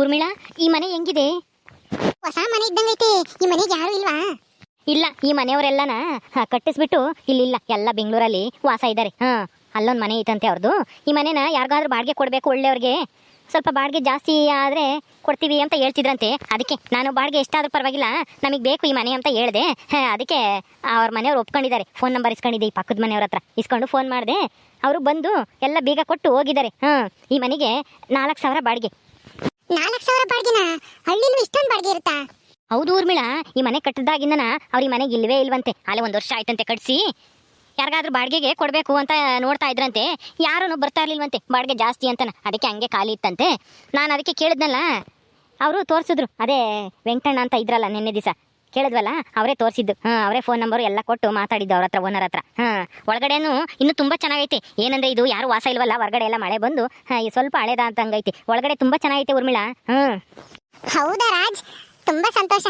ಊರ್ಮಿಳಾ ಈ ಮನೆ ಹೆಂಗಿದೆ? ಹೊಸ ಮನೆ ಇದ್ದಂಗೈತೆ ಈ ಮನೆಗೆ ಯಾರು ಇಲ್ವಾ? ಇಲ್ಲ ಈ ಮನೆಯವರೆಲ್ಲನ ಕಟ್ಟಿಸ್ಬಿಟ್ಟು ಇಲ್ಲಿಲ್ಲ ಎಲ್ಲ ಬೆಂಗಳೂರಲ್ಲಿ ವಾಸ ಇದ್ದಾರೆ ಹಾ ಅಲ್ಲೊಂದು ಮನೆ ಐತಂತೆ ಅವ್ರದ್ದು ಈ ಮನೆನ ಯಾರಿಗಾದ್ರೂ ಬಾಡಿಗೆ ಕೊಡಬೇಕು ಒಳ್ಳೆಯವ್ರಿಗೆ. ಸ್ವಲ್ಪ ಬಾಡಿಗೆ ಜಾಸ್ತಿ ಆದರೆ ಕೊಡ್ತೀವಿ ಅಂತ ಹೇಳ್ತಿದ್ರಂತೆ. ಅದಕ್ಕೆ ನಾನು ಬಾಡಿಗೆ ಎಷ್ಟಾದರೂ ಪರವಾಗಿಲ್ಲ ನಮಗೆ ಬೇಕು ಈ ಮನೆ ಅಂತ ಹೇಳಿದೆ. ಅದಕ್ಕೆ ಅವ್ರ ಮನೆಯವ್ರು ಒಪ್ಕೊಂಡಿದ್ದಾರೆ. ಫೋನ್ ನಂಬರ್ ಇಸ್ಕೊಂಡಿದ್ದೆ ಈ ಪಕ್ಕದ ಮನೆಯವ್ರ ಹತ್ರ. ಇಸ್ಕೊಂಡು ಫೋನ್ ಮಾಡಿದೆ. ಅವರು ಬಂದು ಎಲ್ಲ ಬೀಗ ಕೊಟ್ಟು ಹೋಗಿದ್ದಾರೆ. ಹಾಂ ಈ ಮನೆಗೆ ನಾಲ್ಕು ಸಾವಿರ ಬಾಡಿಗೆ. ನಾಲ್ಕು ಸಾವಿರ ಬಾಡಿಗೆನ? ಹಳ್ಳಿ ಇಷ್ಟೊಂದು ಬಾಡಿಗೆ ಇರುತ್ತಾ? ಹೌದು ಊರ್ಮಿಳ, ಈ ಮನೆ ಕಟ್ಟಿದಾಗಿಂದನ ಅವ್ರ ಈ ಮನೆಗೆ ಇಲ್ವೇ ಇಲ್ವಂತೆ. ಅಲ್ಲೇ ಒಂದು ವರ್ಷ ಆಯ್ತಂತೆ ಕಟ್ಸಿ. ಯಾರಿಗಾದ್ರೂ ಬಾಡಿಗೆಗೆ ಕೊಡಬೇಕು ಅಂತ ನೋಡ್ತಾ ಇದ್ರಂತೆ. ಯಾರೂ ಬರ್ತಾ ಇರ್ಲಿಲ್ವಂತೆ, ಬಾಡಿಗೆ ಜಾಸ್ತಿ ಅಂತನ. ಅದಕ್ಕೆ ಹಂಗೆ ಖಾಲಿ ಇತ್ತಂತೆ. ನಾನು ಅದಕ್ಕೆ ಕೇಳಿದ್ನಲ್ಲ. ಅವರು ತೋರಿಸಿದ್ರು. ಅದೇ ವೆಂಕಣ್ಣ ಅಂತ ಇದ್ರಲ್ಲ ನಿನ್ನೆ ದಿವಸ. ಕೇಳಿದ್ವಲ್ಲ? ಅವರೇ ತೋರಿಸಿದ್ದು. ಹಾಂ, ಅವರೇ ಫೋನ್ ನಂಬರ್ ಎಲ್ಲ ಕೊಟ್ಟು ಮಾತಾಡಿದ್ದು ಅವ್ರ ಹತ್ರ ಓನರ್ ಹತ್ರ. ಹಾ, ಒಳಗಡೆನೂ ಇನ್ನು ತುಂಬಾ ಚೆನ್ನಾಗೈತೆ. ಏನಂದ್ರೆ ಇದು ಯಾರು ವಾಸ ಇಲ್ವಲ್ಲ, ಹೊರಗಡೆ ಎಲ್ಲ ಮಳೆ ಬಂದು ಈ ಸ್ವಲ್ಪ ಹಳೇದ ಅಂತ ಹಂಗೈತಿ. ಒಳಗಡೆ ತುಂಬಾ ಚೆನ್ನಾಗೈತೆ ಊರ್ಮಿಳ? ಹ್ಞೂ ಹೌದಾ ರಾಜ್? ತುಂಬಾ ಸಂತೋಷ.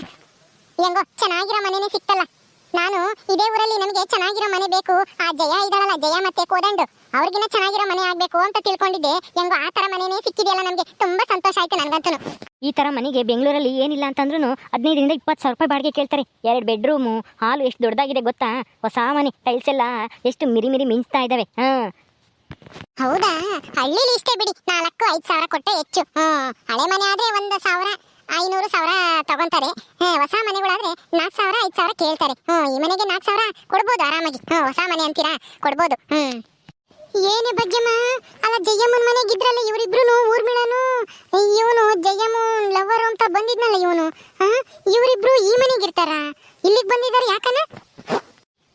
ಹೆಂಗೋ, ಚೆನ್ನಾಗಿರೋ ಮನೆನೇ ಸಿಕ್ತಲ್ಲ. ನಾನು ಇದೇ ಊರಲ್ಲಿ ನಮಗೆ ಚೆನ್ನಾಗಿರೋ ಮನೆ ಬೇಕು. ಆ ಜಯ ಇದಳಲ್ಲ ಜಯ ಮತ್ತೆ ಕೋದಂಡು. ಅವ್ರಿಗಿನ ಚೆನ್ನಾಗಿರೋ ಮನೆ ಆಗ್ಬೇಕು ಅಂತ ತಿಳ್ಕೊಂಡಿದ್ದೆ. ಹೆಂಗೋ, ಆ ತರ ಮನೆನೇ ಸಿಕ್ಕಿದೆಯಲ್ಲ ನಮ್ಗೆ. ತುಂಬಾ ಸಂತೋಷ ಆಯ್ತು ನನ್ಗಂತೂ ಈ ತರ ಮನೆಗೆ ಬೆಂಗಳೂರಲ್ಲಿ ಏನಿಲ್ಲ ಅಂತಂದ್ರೂ ಹದಿನೈದರಿಂದ ಇಪ್ಪತ್ತು ಸಾವಿರ ರೂಪಾಯಿ ಬಾಡಿಗೆ ಕೇಳ್ತಾರೆ. ಎರಡು ಬೆಡ್ರೂಮು ಹಾಲು ಎಷ್ಟು ದೊಡ್ಡದಾಗಿದೆ ಗೊತ್ತಾ? ಹೊಸ ಮನೆ ಟೈಲ್ಸ್ ಎಲ್ಲ ಎಷ್ಟು ಮಿರಿ ಮಿರಿ ಮಿಂಚ್ತಾ ಇದ್ದಾವೆ ಹಾಂ. ಹೌದಾ? ಹಳ್ಳಿಲಿ ಇಷ್ಟೇ ಬಿಡಿ. ನಾಲ್ಕು, ಐದು ಸಾವಿರ ಕೊಟ್ಟೆ ಹೆಚ್ಚು. ಹಳೆ ಮನೆ ಆದ್ರೆ ಒಂದು ಸಾವಿರ, ಐನೂರು ಸಾವಿರ ತಗೊಂತಾರೆ. ಹೊಸ ಮನೆಗಳಾದ್ರೆ ನಾಲ್ಕು ಸಾವಿರ, ಐದು ಸಾವಿರ ಕೇಳ್ತಾರೆ. ಈ ಮನೆಗೆ ನಾಲ್ಕು ಸಾವಿರ ಕೊಡ್ಬೋದು ಆರಾಮಾಗಿ. ಹೊಸ ಮನೆ ಅಂತೀರಾ? ಕೊಡ್ಬೋದು. ಹ್ಮ್. ಏನೇ ಬಗ್ಗೆಮ್ಮ ಅಲ್ಲ ಜಯಮ್ಮನ ಮನೆಗೆ ಇದ್ರಲ್ಲ ಇವರಿಬ್ರು ಊರ್ಮಿಳನು? ಇವನು ಜಯಮ್ಮನ್ ಲವರ್ ಅಂತ ಬಂದಿದ್ನಲ್ಲ ಇವನು. ಇವರಿಬ್ರು ಈ ಮನೆಗೆ ಇರ್ತಾರ? ಇಲ್ಲಿಗೆ ಬಂದಿದ್ದಾರೆ ಯಾಕನ?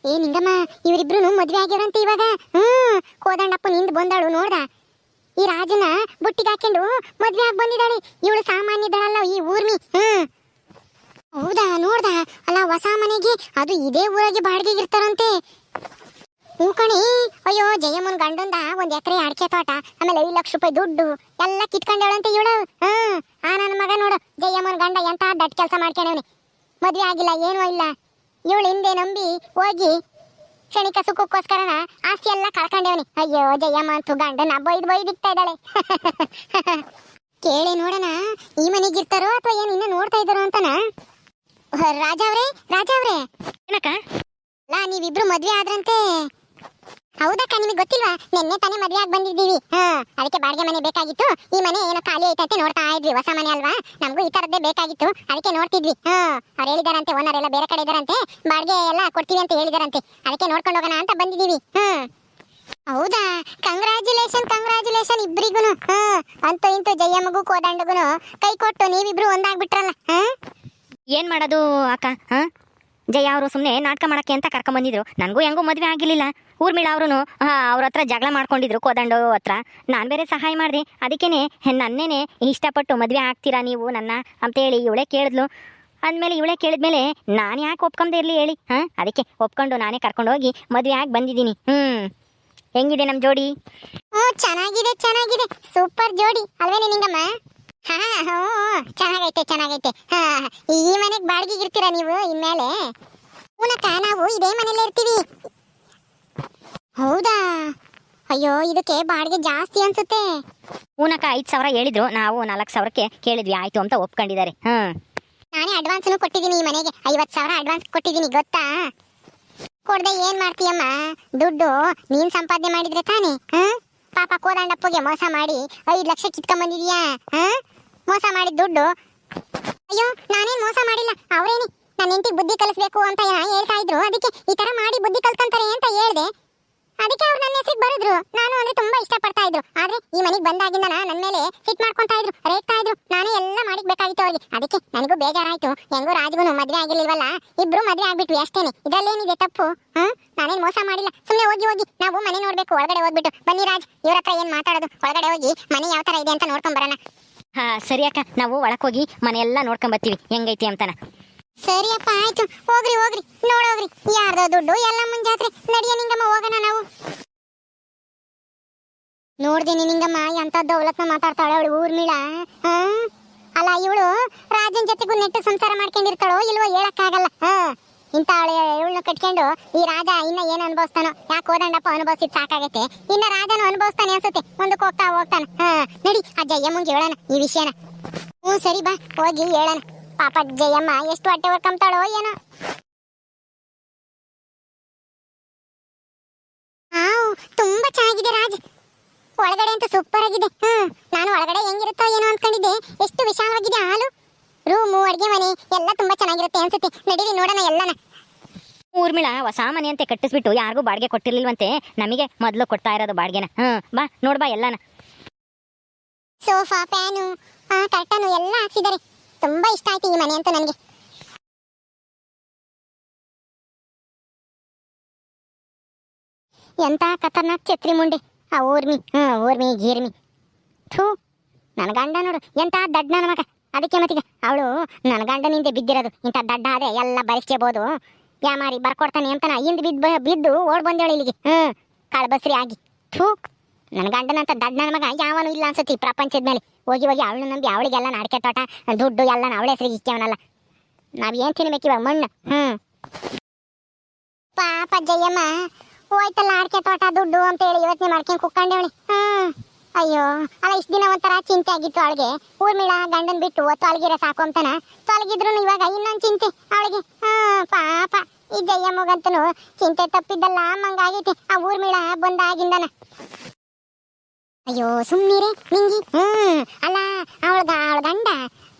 ಏ, ನಿಂಗಮ್ಮ ಇವರಿಬ್ರು ಮದ್ವೆ ಆಗ್ಯಾರಂತೆ ಇವಾಗ. ಹ್ಮ್ ಕೋದಂಡಪ್ಪ ನಿಂದ ಬಂದಾಳು ನೋಡ್ದ? ಈ ರಾಜನ ಬುಟ್ಟಿಗೆ ಹಾಕೊಂಡು ಮದ್ವೆ ಆಗಿ ಬಂದಿದ್ದಾಳೆ ಇವಳು ಸಾಮಾನ್ಯ ಈ ಊರ್ಮಿ. ಹ್ಮ್ ಹೌದಾ, ನೋಡ್ದ? ಅಲ್ಲ, ಹೊಸ ಮನೆಗೆ ಅದು ಇದೇ ಊರಾಗೆ ಬಾಡಿಗೆ ಇರ್ತಾರಂತೆ. ಹ್ಞೂ ಕಣಿ ಅಯ್ಯೋ ಜಯಮ್ಮನ್ ಗಂಡಂದ ಒಂದ್ ಎಕರೆ ಅಡಿಕೆ ತೋಟ ಆಮೇಲೆ ಐದು ಲಕ್ಷ ರೂಪಾಯಿ ದುಡ್ಡು ಎಲ್ಲ ಕಿತ್ಕೊಂಡವಳಂತೆ ಇವಳು. ಹ್ಮ್ ಆ ನನ್ನ ಮಗ ನೋಡು ಜಯಮ್ಮನ್ ಗಂಡ ಎಂತ ದಟ್ ಕೆಲಸ ಮಾಡ್ಕೊಂಡವನಿ. ಮದ್ವೆ ಆಗಿಲ್ಲ ಏನೂ ಇಲ್ಲ. ಇವಳು ಹಿಂದೆ ನಂಬಿ ಹೋಗಿ ಕ್ಷಣಿಕ ಸುಖಕ್ಕೋಸ್ಕರನ ಆಸ್ತಿ ಎಲ್ಲ ಕಳ್ಕೊಂಡವನಿ. ಅಯ್ಯೋ ಜಯಮ್ಮ ಅಂತೂ ಗಂಡನ ಬೈದ್ ಬೈದಿಕ್ತಾ ಇದ್ದಾಳೆ. ಕೇಳಿ ನೋಡೋಣ ಈ ಮನೆಗಿರ್ತಾರೋ ಅಥವಾ ಏನು ಇನ್ನ ನೋಡ್ತಾ ಇದ್ದಾರೋ ಅಂತನ? ರಾಜ ಅವ್ರೆ ರಾಜ ಅವ್ರೆ. ಏನಕ್ಕ? ಅಲ್ಲ ನೀವಿಬ್ರು ಮದ್ವೆ ಆದ್ರಂತೆ. ಹೌದಕ್ಕ, ನಿಮಗೆ ಗೊತ್ತಿಲ್ವಾ? ನಿನ್ನೆ ತಾನೇ ಮದುವೆ ಆಗಿ ಬಂದಿದ್ದೀವಿ. ಹಾ, ಅದಕ್ಕೆ ಬಾಡಿಗೆ ಮನೆ ಬೇಕಾಗಿತ್ತು. ಈ ಮನೆ ಏನೋ ಖಾಲಿ ಐತಂತೆ ನೋಡ್ತಾ ಇದ್ವಿ, ಹೊಸ ಮನೆ ಅಲ್ವಾ? ನಮಗೂ ಈ ತರದ್ದೇ ಬೇಕಾಗಿತ್ತು. ಅದಕ್ಕೆ ನೋಡ್ತಿದ್ವಿ. ಹಾ, ಅವ್ರು ಹೇಳಿದಾರಂತೆ ಓನರ್ ಎಲ್ಲ ಬೇರೆ ಕಡೆ ಇದಾರಂತೆ. ಬಾಡಿಗೆ ಎಲ್ಲ ಕೊಡ್ತೀವಿ ಅಂತ ಹೇಳಿದಾರಂತೆ. ಅದಕ್ಕೆ ನೋಡ್ಕೊಂಡು ಹೋಗೋಣ ಅಂತ ಬಂದಿದ್ದೀವಿ. ಹಾ. ಹೌದಾ? ಕಂಗ್ರಾಚುಲೇಷನ್ ಕಂಗ್ರಾಚುಲೇಷನ್ ಇಬ್ರಿಗೂನು. ಹಾ, ಅಂತೂ ಇಂತೂ ಜಯಮ್ಮಗೂ ಕೋದಂಡಗುನು ಕೈ ಕೊಟ್ಟು ನೀವಿಬ್ರು ಒಂದಾಗ್ಬಿಟ್ರಲ್ಲ, ಹಾ? ಏನ್ ಮಾಡೋದು ಅಕ್ಕ, ಹಾಂ? ಜಯ ಅವರು ಸುಮ್ಮನೆ ನಾಟಕ ಮಾಡಕ್ಕೆ ಅಂತ ಕರ್ಕೊಂಬಂದಿದ್ರು. ನನಗೂ ಹೆಂಗೂ ಮದುವೆ ಆಗಿರಲಿಲ್ಲ. ಊರ್ಮಿಳ ಅವರು ಅವ್ರ ಹತ್ರ ಜಗಳ ಮಾಡ್ಕೊಂಡಿದ್ರು ಕೋದಂಡು ಹತ್ರ. ನಾನು ಬೇರೆ ಸಹಾಯ ಮಾಡಿದೆ. ಅದಕ್ಕೇನೆ, ನನ್ನೇನೆ ಇಷ್ಟಪಟ್ಟು ಮದುವೆ ಆಗ್ತೀರಾ ನೀವು ನನ್ನ ಅಂತೇಳಿ ಇವಳೇ ಕೇಳಿದ್ಲು. ಅಂದಮೇಲೆ ಇವಳೇ ಕೇಳಿದ್ಮೇಲೆ, ನಾನು ಯಾಕೆ ಒಪ್ಕೊಂಡೇ ಇರಲಿ ಹೇಳಿ, ಹಾಂ? ಅದಕ್ಕೆ ಒಪ್ಕೊಂಡು ನಾನೇ ಕರ್ಕೊಂಡು ಹೋಗಿ ಮದುವೆ ಆಗಿ ಬಂದಿದ್ದೀನಿ. ಹ್ಞೂ ಹೆಂಗಿದೆ ನಮ್ಮ ಜೋಡಿ? ಹ್ಞೂ ಚೆನ್ನಾಗಿದೆ ಚೆನ್ನಾಗಿದೆ. ಸೂಪರ್ ಜೋಡಿ. ಅಲ್ವೇನೆ ನಿಂಗಮ್ಮ? ಹಾ, ಹೋ ಚೆನ್ನಾಗೈತೆ ಚೆನ್ನಾಗೈತೆ. ಹಾ ಈ ಮನೆಗೆ ಬಾಡಿಗೆ ಇರ್ತೀರಾ ನೀವು ಇನ್ಮೇಲೆ? ಮೂಲಕ ನಾವು ಇದೇ ಮನೇಲಿ ಇರ್ತೀವಿ. ಹೌದಾ? ಅಯ್ಯೋ, ಇದಕ್ಕೆ ಬಾಡಿಗೆ ಜಾಸ್ತಿ ಅನ್ಸುತ್ತೆ. ಪೂನಕ ಐದು ಸಾವಿರ ಹೇಳಿದ್ರು. ನಾವು ನಾಲ್ಕು ಸಾವಿರಕ್ಕೆ ಕೇಳಿದ್ವಿ. ಆಯ್ತು ಅಂತ ಒಪ್ಕೊಂಡಿದ್ದಾರೆ. ಹ್ಮ್ ನಾನೇ ಅಡ್ವಾನ್ಸ್ನು ಕೊಟ್ಟಿದ್ದೀನಿ ಈ ಮನೆಗೆ. ಐವತ್ತು ಸಾವಿರ ಅಡ್ವಾನ್ಸ್ ಕೊಟ್ಟಿದ್ದೀನಿ, ಗೊತ್ತಾ? ಕೊಡ್ದೆ ಏನ್ ಮಾಡ್ತೀಯಮ್ಮ? ದುಡ್ಡು ನೀನ್ ಸಂಪಾದನೆ ಮಾಡಿದ್ರೆ ತಾನೇ ಹ್ಮ್ ಪಾಪ ಕೋದಂಡಪ್ಪಗೆ ಮೋಸ ಮಾಡಿ ಐದು ಲಕ್ಷ ಕಿತ್ಕೊಂಡ್ ಹ? ಮೋಸ ಮಾಡಿದ ದುಡ್ಡು. ಅಯ್ಯೋ, ನಾನೇನ್ ಮೋಸ ಮಾಡಿಲ್ಲ. ಅವ್ರೇನಿ ನನ್ನ ಹೆಂಡತಿ ಬುದ್ಧಿ ಕಲಿಸ್ಬೇಕು ಅಂತ ಹೇಳ್ತಾ ಇದ್ರು. ಅದಕ್ಕೆ ಈ ತರ ಮಾಡಿ ಬುದ್ಧಿ ಕಲ್ತ್ಕೊಂತಾರೆ ಅಂತ ಹೇಳ್ದೆ. ಅದಕ್ಕೆ ಅವ್ರು ನನ್ನ ಹೆಸರಿಗೆ ಬರೆದ್ರು. ನಾನು ಅಂದ್ರೆ ತುಂಬಾ ಇಷ್ಟಪಡ್ತಾ ಇದ್ರು. ಆದ್ರೆ ಈ ಮನೆಗೆ ಬಂದಾಗಿಂದ ನನ್ನ ಮೇಲೆ ಸಿಟ್ ಮಾಡ್ಕೊಂತಾ ಇದ್ರು, ರೇಗ್ತಾ ಇದ್ರು. ನಾನೇ ಎಲ್ಲ ಮಾಡಿಕ್ಬೇಕಾಗಿತ್ತು ಅವ್ರಿಗೆ. ಅದಕ್ಕೆ ನನಗೂ ಬೇಜಾರಾಯ್ತು. ಹೆಂಗೋ ರಾಜ್ಗುನು ಮದ್ವೆ ಆಗಿರ್ಲಿಲ್ವಲ್ಲ? ಇಬ್ರು ಮದ್ವೆ ಆಗ್ಬಿಟ್ವಿ ಅಷ್ಟೇನೆ. ಇದ್ರಲ್ಲೇನಿದೆ ತಪ್ಪು? ಹ್ಮ್? ನಾನೇನ್ ಮೋಸ ಮಾಡಿಲ್ಲ. ಸುಮ್ಮನೆ ಹೋಗಿ ಹೋಗಿ ನಾವು ಮನೆ ನೋಡ್ಬೇಕು, ಒಳಗಡೆ ಹೋಗ್ಬಿಟ್ಟು. ಬನ್ನಿ ರಾಜ್, ಇವ್ರ ಹತ್ರ ಏನ್ ಮಾತಾಡೋದು? ಒಳಗಡೆ ಹೋಗಿ ಮನೆ ಯಾವ ತರ ಇದೆ ಅಂತ ನೋಡ್ಕೊಂಡ್ ಬರೋಣ. ಹಾಂ, ಸರಿ ಅಕ್ಕ. ನಾವು ಒಳಕ್ ಹೋಗಿ ಮನೆಯೆಲ್ಲ ನೋಡ್ಕೊಂಬರ್ತೀವಿ ಹೆಂಗೈತಿ ಅಂತನ. ಸರಿಯಪ್ಪ ಆಯ್ತು. ಹೋಗ್ರಿ ಹೋಗ್ರಿ. ನೋಡೋಗ್ರಿ. ಯಾರ್ದೋ ದುಡ್ಡು, ಎಲ್ಲ ಮುಂಜಾತ್ರೆ ನಡಿಯ ನಿಂಗಮ್ಮ, ಹೋಗೋಣ ನಾವು. ನೋಡ್ದೆ ನಿಂಗಮ್ಮ ಎಂತ ದೌಲತ್ನ ಮಾತಾಡ್ತಾಳೆ ಅವಳು ಊರ್ಮಿಳ ಅಲ್ಲ, ಇವಳು ರಾಜನ್ ಜೊತೆಗೂ ನೆಟ್ಟು ಸಂಸಾರ ಮಾಡ್ಕೊಂಡಿರ್ತಾಳೋ ಇಲ್ವೋ ಹೇಳಕ್ಕಾಗಲ್ಲ. ಹಾ? ಇಂತ ಇವಳನ್ನ ಕಟ್ಕೊಂಡು ಈ ರಾಜ ಇನ್ನ ಏನು ಅನುಭವಿಸ್ತಾನೋ, ಯಾಕೆ ಓದಂಡಪ್ಪ ಅನುಭವಿಸಿದ್ ಸಾಕಾಗತ್ತೆ? ಇನ್ನ ರಾಜನು ಅನುಭವಿಸ್ತಾನೆ ಅನ್ಸುತ್ತೆ. ಮುಂದಕ್ಕೆ ಹೋಗ್ತಾ ಹೋಗ್ತಾನ. ನಡಿ, ಆ ಜಯ್ಯಮ್ಮಂಗೆ ಹೇಳೋಣ ಈ ವಿಷಯನ. ಹ್ಞೂ, ಸರಿ ಬಾ, ಹೋಗಿ ಹೇಳೋಣ. ಪಾಪ ಜಯಮ್ಮ ಎಷ್ಟು ಹೊಟ್ಟೆ ಹೊರ್ಕಂತಾಳೋ ಏನೋ. ತುಂಬಾ ಚೆನ್ನಾಗಿದೆ ರಾಜ್. ಒಳಗಡೆ ಅಂತ ಸೂಪರ್ ಆಗಿದೆ. ಹ್ಮ್, ನಾನು ಒಳಗಡೆ ಹೆಂಗಿರುತ್ತೋ ಏನೋ ಅನ್ಕೊಂಡಿದ್ದೆ. ಎಷ್ಟು ವಿಶಾಲವಾಗಿದೆ ಹಾಲು. ರೂಮು ಅಡುಗೆ ಮನೆ ಎಲ್ಲ ತುಂಬಾ ಚೆನ್ನಾಗಿರುತ್ತೆ ಅನ್ಸುತ್ತೆ. ನಡೀರಿ ನೋಡೋಣ ಎಲ್ಲನ. ಊರ್ಮಿಳ ಹೊಸ ಮನೆ ಅಂತ ಕಟ್ಟಿಸ್ಬಿಟ್ಟು ಯಾರಿಗೂ ಬಾಡಿಗೆ ಕೊಟ್ಟಿರ್ಲಿಲ್ವಂತೆ? ನಮಗೆ ಮೊದಲು ಕೊಡ್ತಾ ಇರೋದು ಬಾಡಿಗೆನ. ಹ್ಮ್ ಬಾ ನೋಡ್ಬಾ ಎಲ್ಲನ. ಸೋಫಾ ಫ್ಯಾನು ಕರ್ಟನು ಎಲ್ಲ ಹಾಕ್ಸಿದ್ದಾರೆ. ತುಂಬಾ ಇಷ್ಟ ಆಯ್ತು ಈ ಮನೆ ಅಂತ ನನಗೆ. ಎಂತ ಖತರ್ನಾಕ್ ಛತ್ರಿ ಮುಂಡೆ ಆ ಊರ್ಮಿ ಹ್ಮ್ ಊರ್ಮಿ ಗೀರ್ಮಿ. ಥೂ ನನ್ನ ಗಂಡ ನೋಡು ಎಂತ ದಡ್ಡ ನನ್ನ ಮಗ. ಅದಕ್ಕೆ ಮತ್ತೆ ಅವಳು ನನ್ನ ಗಂಡನಿಂದ ಬಿದ್ದಿರೋದು, ಇಂಥ ದಡ್ಡ ಆದ್ರೆ ಎಲ್ಲ ಬರಿಸ್ಕೋಬಹುದು ಯಾಮಾರಿ ಬರ್ಕೊಡ್ತಾನೆ ಅಂತನ, ಹಿಂದ್ ಬಿದ್ದು ಬಿದ್ದು ಓಡ್ ಬಂದೇಳು ಇಲ್ಲಿಗೆ. ಹ್ಮ್, ಕಳಬಸ್ರಿ ಆಗಿ. ಥೂ ನನ್ನ ಗಂಡನಂತ ದಡ್ಡ ನನ್ನ ಮಗ ಯಾವನು ಇಲ್ಲ ಅನ್ಸತಿ ಪ್ರಪಂಚದ ಮೇಲೆ. ಹೋಗಿ ಹೋಗಿ ಅವಳು ನಂಬಿ ಅವಳಿಗೆಲ್ಲ ನಾಡಿಕೆ ತೋಟ, ದುಡ್ಡು ಎಲ್ಲ ಅವಳೇ ಹೆಸರಿಗೆ ಇಕ್ಕವನಲ್ಲ ನಾವ್ ಏನ್ ತಿನ್ಬೇಕು ಇವಾಗ ಮಣ್ಣು? ಹ್ಮ್. ಪಾಪ ಜಯಮ್ಮ, ಹೋಯ್ತಲ್ಲ ಅಡಿಕೆ ತೋಟ, ದುಡ್ಡು ಅಂತ ಹೇಳಿ ಯೋಚನೆ ಮಾಡ್ಕೊಂಡು ಕುಕ್ಕಂಡೇವಳಿ ಹ್ಮ್. ಅಯ್ಯೋ, ಅಲ್ಲ, ಇಷ್ಟು ದಿನ ಒಂಥರ ಚಿಂತೆ ಆಗಿತ್ತು ಅವಳಿಗೆ. ಊರ್ಮಿಳ, ಗಂಡನ್ ಬಿಟ್ಟು ತೊಲಗಿರ ಸಾಕು ಅಂತಾನ. ತೊಲಗಿದ್ರು ಇವಾಗ ಇನ್ನೊಂದು ಚಿಂತೆ. ಅವಳಿಗೆ ಹ್ಮ್ ಪಾಪ, ಈ ಜಯಮ್ಮಗಂತನು ಚಿಂತೆ ತಪ್ಪಿದ್ದಲ್ಲ ಮಂಗಾಗೈತೆ ಆ ಊರ್ಮಿಳ ಬಂದಾಗಿಂದನ. ಅಯ್ಯೋ ಸುಮ್ಮನಿರೆ ನಿಂಗಿ. ಹ್ಮ್, ಅಲ್ಲ, ಅವಳ ಅವಳ ಗಂಡ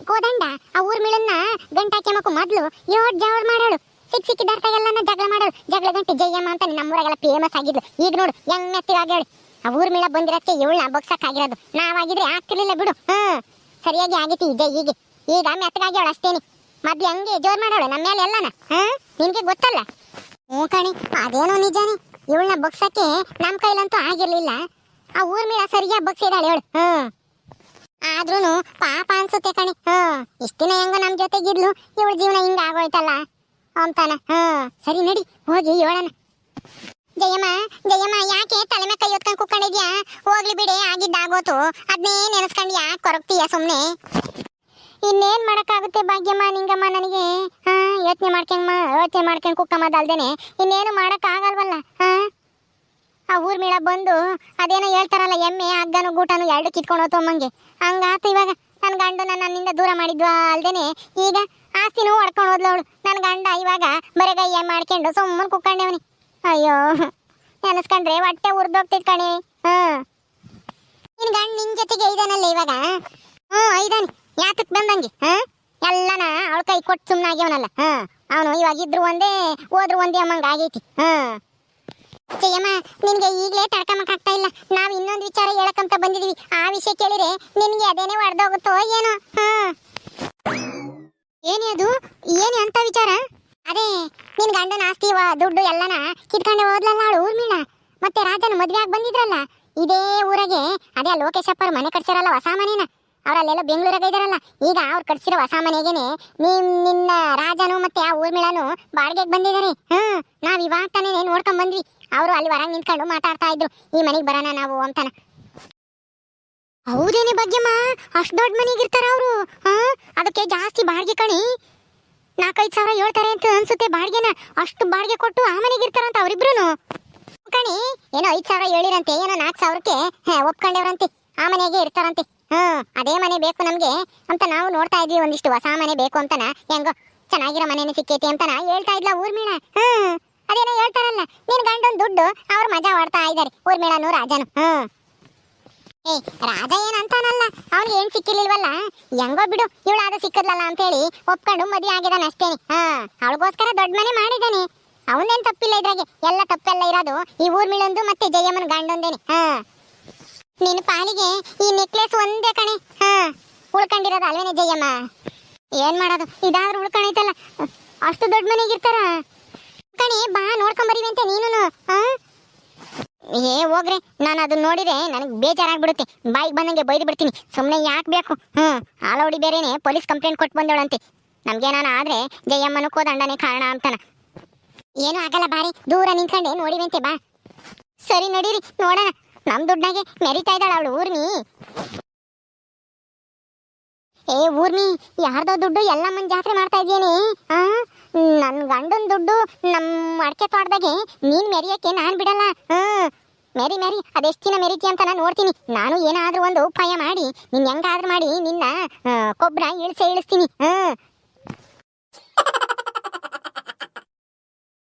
ಕೋದಂಡ ಆ ಊರ್ಮಿಳನ್ನ ಗಂಟ ಕೆಮಕು ಮೊದ್ಲು ಯೋಡ್ ಜವಳ ಮಾಡಾಳು ಸಿಕ್ ಸಿಕ್ಕಿದಾರ್ತಾಗೆಲ್ಲ ಜಗಳ ಮಾಡಳು ಜಗಳ ಗಂಟೆ ಜಯ್ಯಮ್ಮ ಅಂತ ನಮ್ಮೂರಾಗೆಲ್ಲ ಫೇಮಸ್ ಆಗಿದ್ಲು. ಈಗ ನೋಡು, ಹೆಂಗ್ ಮೆತ್ತಿಗಾಗ್ಯಾಳು. ಆ ಊರ್ಮಿಳ ಬಂದಿರಕ್ಕೆ ಇವಳನ್ನ ಬೊಗ್ಸಕ್ ಆಗಿರೋದು ನಾವಾಗಿದ್ರೆ ಆಗ್ತಿರ್ಲಿಲ್ಲ ಬಿಡು. ಹ್ಮ್. ಸರಿಯಾಗಿ ಆಗೈತಿ ಇದೆ ಈಗ ಈಗ ಅವಳು ಅಷ್ಟೇನಿ. ಮೊದ್ಲು ಹಂಗೆ ಜೋರ್ ಮಾಡೋಳು ನಮ್ಮ ಮೇಲೆ ಎಲ್ಲನ? ಹ್ಮ್? ನಿನ್ಗೆ ಗೊತ್ತಲ್ಲ? ಹ್ಞೂ ಕಣಿ, ಅದೇನೋ ನಿಜಾನೇ. ಇವಳನ್ನ ಬಗ್ಸಕ್ಕೆ ನಮ್ಮ ಕೈಲಂತೂ ಆಗಿರ್ಲಿಲ್ಲ. ಆ ಊರ್ಮಿಳ ಸರಿಯಾಗಿ ಬಗ್ಸಿದಾಳೆ ಹೇಳು ಹ್ಮ್. ಆದ್ರೂನು ಪಾಪ ಅನ್ಸುತ್ತೆ ಕಣಿ. ಹ್ಮ್. ಇಷ್ಟಿನ ಹೆಂಗೋ ನಮ್ಮ ಜೊತೆಗಿದ್ಲು, ಇವಳ ಜೀವನ ಹಿಂಗ ಆಗೋಯ್ತಲ್ಲ. ಅಂತಾನ. ಹ್ಮ್. ಸರಿ ನಡಿ, ಹೋಗಿ ಹೇಳೋಣ ಜಯಮ್ಮ ಜಯಮ್ಮ, ಯಾಕೆ ತಲೆ ಮೇಲೆ ಕೈ ಹೊತ್ಕೊಂಡು ಕುತ್ಕೊಂಡಿದ್ಯಾ? ಹೋಗ್ಲಿ ಬಿಡಿ, ಆಗಿದ್ದಾಗೋತು. ಅದನ್ನೇ ನೆನೆಸ್ಕೊಂಡು ಯಾಕೆ ಕೊರಗ್ತೀಯ ಸುಮ್ಮನೆ ಇನ್ನೇನ್ ಮಾಡಕ್ಕಾಗುತ್ತೆ ಭಾಗ್ಯಮ್ಮ, ನಿಂಗಮ್ಮ ನನಗೆ? ಹಾ ಯೋಚನೆ ಮಾಡ್ಕೊಂಡ್ ಯೋಚನೆ ಮಾಡ್ಕೊಂಡ್ ಕುಕ್ಕಮ್ಮದಲ್ದೇನೆ ಇನ್ನೇನು ಮಾಡಕ್ ಆಗಲ್ವಲ್ಲ ಹಾ ಆ ಊರ್ ಮೇಳ ಬಂದು ಅದೇನೋ ಹೇಳ್ತಾರಲ್ಲ, ಎಮ್ಮೆ, ಹಗ್ಗನು, ಗೂಟನು ಎರಡು ಕಿತ್ಕೊಂಡು ಹೋತಮ್ಮಂಗೆ ಹಂಗಾತು ಇವಾಗ ನನ್ನ ಗಂಡನ ನನ್ನ ನನ್ನಿಂದ ದೂರ ಮಾಡಿದ್ವ ಅಲ್ದೇನೆ? ಈಗ ಆಸ್ತಿನೂ ಹೊಡ್ಕೊಂಡು ಹೋದ್ಲವಳು ನನ್ನ ಗಂಡ ಇವಾಗ ಬರೆಗಯ್ಯ ಮಾಡ್ಕೊಂಡು ಸುಮ್ಮನೆ ಕುಕ್ಕಂಡವನಿ ಅಯ್ಯೋ, ನೆನೆಸ್ಕೊಂಡ್ರೆ ಹೊಟ್ಟೆ ಉರ್ದೋಗ್ತಿದ್ ಕಣೆ. ಹ್ಮ್ ನಿನ್ ಗಂಡ ನಿನ್ ಜೊತೆಗೆ ಇದಾನಲ್ಲ ಇವಾಗ? ಹ್ಮ್ ಐದಾನೆ ಯಾತಕ್ ಬಂದಂಗೆ? ಹಾ? ಎಲ್ಲನ ಅವಳ ಕೈ ಕೊಟ್ಟು ಸುಮ್ಮನಾಗ್ಯವನಲ್ಲ ಹಾ. ಅವನು ಇವಾಗ ಇದ್ರು ಒಂದೇ, ಹೋದ್ರು ಒಂದೇ ಅಮ್ಮಂಗ ಆಗೈತಿ. ಹಾ. ಜಯಮ್ಮ, ನಿನ್ಗೆ ಈಗಲೇ ತಡ್ಕಮಕ್ಕಾಗ್ತಾ ಇಲ್ಲ. ನಾವು ಇನ್ನೊಂದು ವಿಚಾರ ಹೇಳಕ್ಕಂತ ಬಂದಿದೀವಿ. ಆ ವಿಷಯ ಕೇಳಿದ್ರೆ ನಿನ್ಗೆ ಅದೇನೇ ಹೊಡೆದೋಗುತ್ತೋ ಏನೋ? ಹಾ. ಏನೇ ಅದು? ಏನೇ ಅಂತ ವಿಚಾರ? ಅದೇ, ನಿನ್ ಗಂಡನ ಆಸ್ತಿ ದುಡ್ಡು ಎಲ್ಲನ ಕಿತ್ಕೊಂಡೆ ಹೋದ್ಲಲ್ಲ ಅವಳು ಊರ್ಮಿಳ. ಮತ್ತೆ ರಾಜನ ಮದ್ವೆ ಆಗಿ ಬಂದಿದ್ರಲ್ಲ? ಇದೇ ಊರಾಗೆ, ಅದೇ ಲೋಕೇಶಪ್ಪ ಅವ್ರ ಮನೆ ಕಟ್ಸಿರಲ್ಲ ಹೊಸ ಮನೇನ. ಅವರಲ್ಲೆಲ್ಲ ಬೆಂಗಳೂರಾಗ ಇದಾರಲ್ಲ. ಈಗ ಅವ್ರು ಕಟ್ಸಿರೋ ಹೊಸ ಮನೆಗೇನೆ ನಿಮ್, ನಿನ್ನ ರಾಜನು ಮತ್ತೆ ಆ ಊರ್ಮಿಳನು ಬಾಡಿಗೆಗೆ ಬಂದಿದ್ದಾರೆ ಹ್ಮ್, ನಾವ್ ಇವಾಗ ತಾನೇ ನೋಡ್ಕೊಂಡ್ ಬಂದ್ವಿ. ಅವರು ಅಲ್ಲಿ ಹೊರಗೆ ನಿಂತ್ಕೊಂಡು ಮಾತಾಡ್ತಾ ಇದ್ರು. ಈ ಮನೆಗೆ ಬರೋಣ ನಾವು ಅಂತಾನ. ಹೌದೇನೆ ಭಾಗ್ಯಮ್ಮ? ಅಷ್ಟು ದೊಡ್ಡ ಮನೆಗೆ ಇರ್ತಾರ ಅವರು. ಹಾ ಅದಕ್ಕೆ ಜಾಸ್ತಿ ಬಾಡಿಗೆ ಕಣಿ. ನಾಲ್ಕೈದು ಸಾವಿರ ಹೇಳ್ತಾರೆ ಅಂತ ಅನ್ಸುತ್ತೆ ಬಾಡಿಗೆನ. ಅಷ್ಟು ಬಾಡಿಗೆ ಕೊಟ್ಟು ಆ ಮನೆಗೆ ಇರ್ತಾರಂತ ಅವರಿಬ್ರು ಕಣಿ, ಏನೋ ಐದು ಸಾವಿರ ಹೇಳಿರಂತೆ, ಏನೋ ನಾಲ್ಕು ಸಾವಿರಕ್ಕೆ ಒಪ್ಕೊಂಡವ್ರಂತೆ. ಆ ಮನೆಗೆ ಇರ್ತಾರಂತೆ. ಹ್ಮ್ ಅದೇ ಮನೆ ಬೇಕು ನಮಗೆ ಅಂತ ನಾವು ನೋಡ್ತಾ ಇದ್ವಿ ಒಂದಿಷ್ಟು ಹೊಸ ಮನೆ ಬೇಕು ಅಂತನ. ಹೆಂಗೋ, ಚೆನ್ನಾಗಿರೋ ಮನೆನೇ ಸಿಕ್ಕೈತಿ ಅಂತನ ಹೇಳ್ತಾ ಇದ್ಲ ಊರ್ಮಿಳ. ಹ್ಮ್ ಅದೇನೋ ಹೇಳ್ತಾರಲ್ಲ, ನಿನ್ ಗಂಡನ್ ದುಡ್ಡು ಅವ್ರು ಮಜಾ ಮಾಡ್ತಾ ಇದ್ದಾರೆ, ಊರ್ಮಿಳನು ರಾಜನು. ಹ್ಮ್ ಏ ರಾಜ ಏನಂತಾನಲ್ಲ? ಅವ್ನಿಗೆ ಏನ್ ಸಿಕ್ಕಿರ್ಲಿಲ್ವಲ್ಲ? ಹೆಂಗೋ ಬಿಡು ಇವಳಾದ ಸಿಕ್ಕದ್ಲಲ್ಲ ಅಂತ ಹೇಳಿ ಒಪ್ಕೊಂಡು ಮದುವೆ ಆಗಿದಾನೆ ಅಷ್ಟೇನೆ ಹಾ, ಅವಳಿಗೋಸ್ಕರ ದೊಡ್ಡ ಮನೆ ಮಾಡಿದಾನೆ ಅವನೇನ್ ತಪ್ಪಿಲ್ಲ ಇದ್ರಾಗೆ? ಎಲ್ಲ ತಪ್ಪೆಲ್ಲ ಇರೋದು ಈ ಊರ್ ಮಿಳೊಂದು ಮತ್ತೆ ಜಯಮ್ಮನ ಗಂಡೊಂದೇನೆ. ಹಾ. ನಿನ್ ಪಾಲಿಗೆ ಈ ನೆಕ್ಲೆಸ್ ಒಂದೇ ಕಣೆ. ಹಾ, ಉಳ್ಕೊಂಡಿರೋದು ಅಲ್ವೇನೆ ಜಯಮ್ಮ? ಏನ್ ಮಾಡೋದು? ಇದಾದ್ರೂ ಉಳ್ಕೊಂಡೈತಲ್ಲ ಅಷ್ಟು ದೊಡ್ಡ ಮನೆಗಿರ್ತಾರ? ಕಣೆ, ಬಾ, ನೋಡ್ಕೊಂಡ್ ಅಂತ ನೀನು ಹಾ? ಏ, ಹೋಗ್ರಿ. ನಾನು ಅದನ್ನ ನೋಡಿದ್ರೆ ನನಗೆ ಬೇಜಾರಾಗ್ಬಿಡುತ್ತೆ. ಬಾಯಿಗೆ ಬಂದಂಗೆ ಬೈದು ಬಿಡ್ತೀನಿ. ಸುಮ್ಮನೆ ಯಾಕೆ ಬೇಕು? ಹ್ಮ್ ಆಲೋಡಿ ಬೇರೆನೆ ಪೊಲೀಸ್ ಕಂಪ್ಲೇಂಟ್ ಕೊಟ್ಟು ಬಂದವಳಂತೆ. ನಮ್ಗೇನಾನ ಆದ್ರೆ ಜಯಮ್ಮನು ಕೋದಂಡನೆ ಕಾರಣ ಅಂತಾನ. ಏನೂ ಆಗಲ್ಲ ಬಾರಿ. ದೂರ ನಿಂತ್ಕೊಂಡೆ ನೋಡಿವಂತೆ, ಬಾ. ಸರಿ ನಡೀರಿ, ನೋಡೋಣ. ನಮ್ಮ ದುಡ್ಡಾಗೆ ಮೆರಿತಾ ಇದ್ದಾಳ ಅವಳು ಊರ್ನಿ. ಏ, ಊರ್ನಿ, ಯಾರ್ದೋ ದುಡ್ಡು ಎಲ್ಲಮ್ಮನ ಜಾತ್ರೆ ಮಾಡ್ತಾ ಇದೀನಿ ಆ? ನನ್ ಗಂಡನ್ ದುಡ್ಡು ನಮ್ ಅಡಕೆ ತೋಟದಾಗೆ ನೀನ್ ಮೆರಿಯಕ್ಕೆ ನಾನ್ ಬಿಡಲ್ಲ. ಹ್ಮ್. ಮೇರಿ ಮೇರಿ, ಅದೆಷ್ಟು ದಿನ ಮೆರಿತಿ ಅಂತ ನಾನು ನೋಡ್ತೀನಿ. ನಾನು ಏನಾದ್ರೂ ಒಂದು ಉಪಾಯ ಮಾಡಿ, ನಿನ್ ಹೆಂಗಾದ್ರೂ ಮಾಡಿ ನಿನ್ನ ಕೊಬ್ಬರ ಇಳಿಸೇ, ಇಳಿಸ್ತೀನಿ. ಹ್ಮ್.